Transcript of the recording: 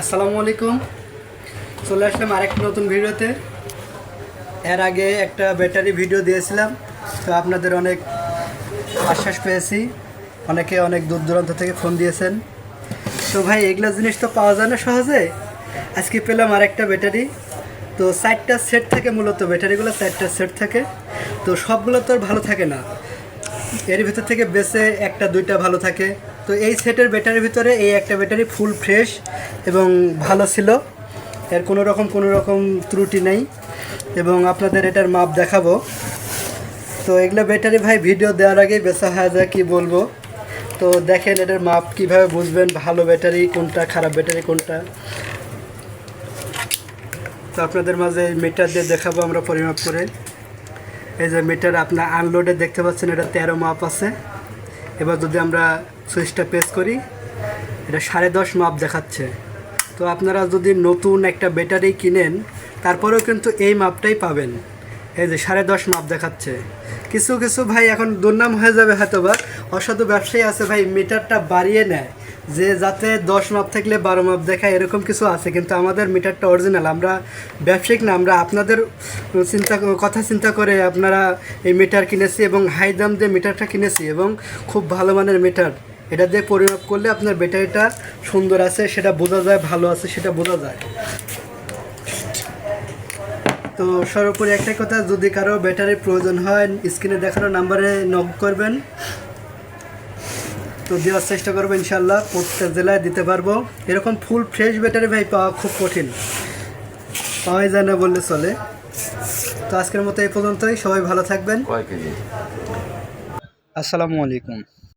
আসসালামু আলাইকুম। চলে আসলাম আরেকটা নতুন ভিডিওতে। এর আগে একটা ব্যাটারি ভিডিও দিয়েছিলাম, তো আপনাদের অনেক আশ্বাস পেয়েছি। অনেকে অনেক দূর দূরান্ত থেকে ফোন দিয়েছেন। তো ভাই, এগুলো জিনিস তো পাওয়া যায় না সহজে। আজকে পেলাম আরেকটা ব্যাটারি। তো চারটা সেট থাকে মূলত, ব্যাটারিগুলো চারটা সেট থাকে। তো সবগুলো তো আর ভালো থাকে না। এর ভিতর থেকে বেছে একটা, দুইটা ভালো থাকে। তো এই সেটের ব্যাটারির ভিতরে এই একটা ব্যাটারি ফুল ফ্রেশ এবং ভালো ছিল। এর কোনো রকম কোনো রকম ত্রুটি নেই এবং আপনাদের এটার মাপ দেখাবো। তো এগুলো ব্যাটারি ভাই ভিডিও দেওয়ার আগেই বেচা হয়ে যায় কী বলব? তো দেখেন এটার মাপ কীভাবে বুঝবেন? ভালো ব্যাটারি কোনটা, খারাপ ব্যাটারি কোনটা? তো আপনাদের মাঝে মিটার দিয়ে দেখাবো আমরা পরিমাপ করে। এই যে মিটার আপনার আনলোডে দেখতে পাচ্ছেন, এটা তেরো মাপ আছে। এবার যদি আমরা সুইচটা প্রেস করি, এটা সাড়ে দশ মাপ দেখাচ্ছে। তো আপনারা যদি নতুন একটা ব্যাটারি কিনেন, তারপরেও কিন্তু এই মাপটাই পাবেন। এই যে সাড়ে দশ মাপ দেখাচ্ছে। কিছু কিছু ভাই এখন দুর্নাম হয়ে যাবে হয়তো বা অসাধু ব্যবসায়ী আছে ভাই মিটারটা বাড়িয়ে নেয়। যে যাতে দশ মাপ থাকলে বারো মাপ দেখায়, এরকম কিছু আছে। কিন্তু আমাদের মিটারটা অরিজিনাল আমরা ব্যবসায়িক না, আমরা আপনাদের চিন্তা, কথা চিন্তা করে আপনারা এই মিটার কিনেছি এবং হাই দাম দিয়ে মিটারটা কিনেছি এবং খুব ভালো মানের মিটার। এটা দিয়ে পরিমাপ করলে আপনার ব্যাটারিটা সুন্দর আছে, সেটা বোঝা যায়, ভালো আছে, সেটা বোঝা যায়। তো সর্বোপরি একটাই কথা, যদি কারও ব্যাটারির প্রয়োজন হয়, স্ক্রিনে দেখানো নাম্বারে নক করবেন। তো দেওয়ার চেষ্টা করব ইনশাল্লাহ প্রত্যেক জেলায় দিতে পারব। এরকম ফুল ফ্রেশ ব্যাটারি ভাই পাওয়া খুব কঠিন। পাওয়াই যায় না বললে চলে। তো আজকের মতো এই পর্যন্তই সবাই ভালো থাকবেন। আসসালামু আলাইকুম।